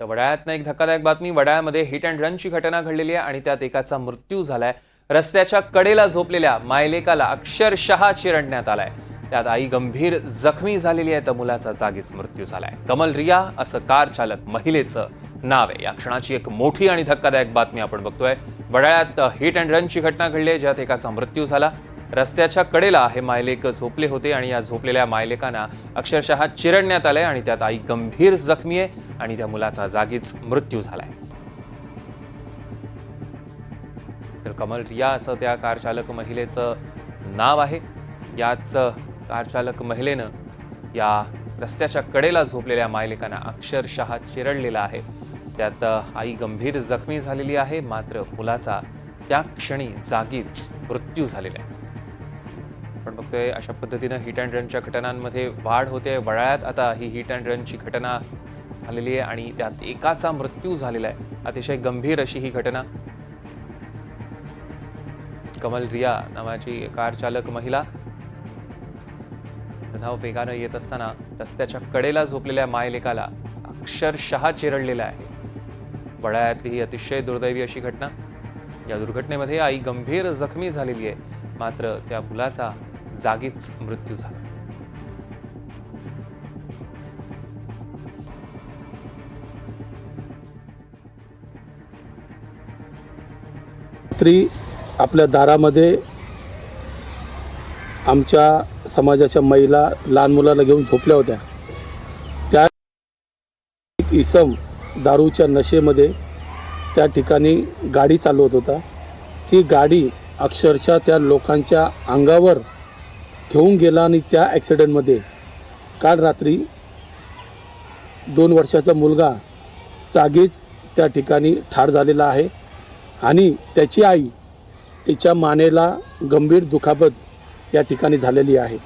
तर वडाळ्यातनं एक धक्कादायक बातमी वडाळ्यामध्ये हिट अँड रनची घटना घडलेली आहे आणि त्यात एकाचा मृत्यू झालाय. रस्त्याच्या कडेला झोपलेल्या मायलेकाला अक्षरशः चिरडण्यात आलाय. त्यात आई गंभीर जखमी झालेली आहे तर मुलाचा जागीच मृत्यू झालाय. कमल रिया असं कार चालक महिलेचं नाव आहे. या क्षणाची एक मोठी आणि धक्कादायक बातमी आपण बघतोय. वडाळ्यात हिट अँड रनची घटना घडली आहे ज्यात एकाचा मृत्यू झाला. रस्त्याच्या कडेला हे मायलेक झोपले होते आणि या झोपलेल्या मायलेकांना अक्षरशः चिरडण्यात आलंय आणि त्यात आई गंभीर जखमी आहे आणि त्या मुलाचा जागीच मृत्यू झालाय. तर कमल रिया असं त्या कारचालक महिलेचं नाव आहे. याच कारचालक महिलेनं या रस्त्याच्या कडेला झोपलेल्या मायलेकांना अक्षरशः चिरडलेला आहे. त्यात आई गंभीर जखमी झालेली आहे मात्र मुलाचा त्या क्षणी जागीच मृत्यू झालेला आहे. आपण बघतोय अशा पद्धतीनं हिट अँड रनच्या घटनांमध्ये वाढ होते. वळाळ्यात आता ही हिट अँड रनची घटना झालेली आहे आणि त्यात एकाचा मृत्यू झालेला आहे. अतिशय गंभीर अशी ही घटना. कमल रिया नावाची कार चालक महिला धाव वेगानं येत असताना रस्त्याच्या कडेला झोपलेल्या मायलेकाला अक्षरशः चिरडलेला आहे. वडाळ्यातली ही अतिशय दुर्दैवी अशी घटना. या दुर्घटनेमध्ये आई गंभीर जखमी झालेली आहे. मात्र त्या मुलाचा जागीच मृत्यू झाला. रात्री आपल्या दारामध्ये आमच्या समाजाच्या महिला लहान मुलाला घेऊन झोपल्या होत्या. त्या इसम दारूच्या नशेमध्ये त्या ठिकाणी गाडी चालवत होता. ती गाडी अक्षरशः त्या लोकांच्या अंगावर घेऊन गेला आणि त्या ॲक्सिडेंटमध्ये काल रात्री दोन वर्षाचा मुलगा जागीच त्या ठिकाणी ठार झालेला आहे आणि त्याची आई तिच्या मानेला गंभीर दुखापत या ठिकाणी झालेली आहे.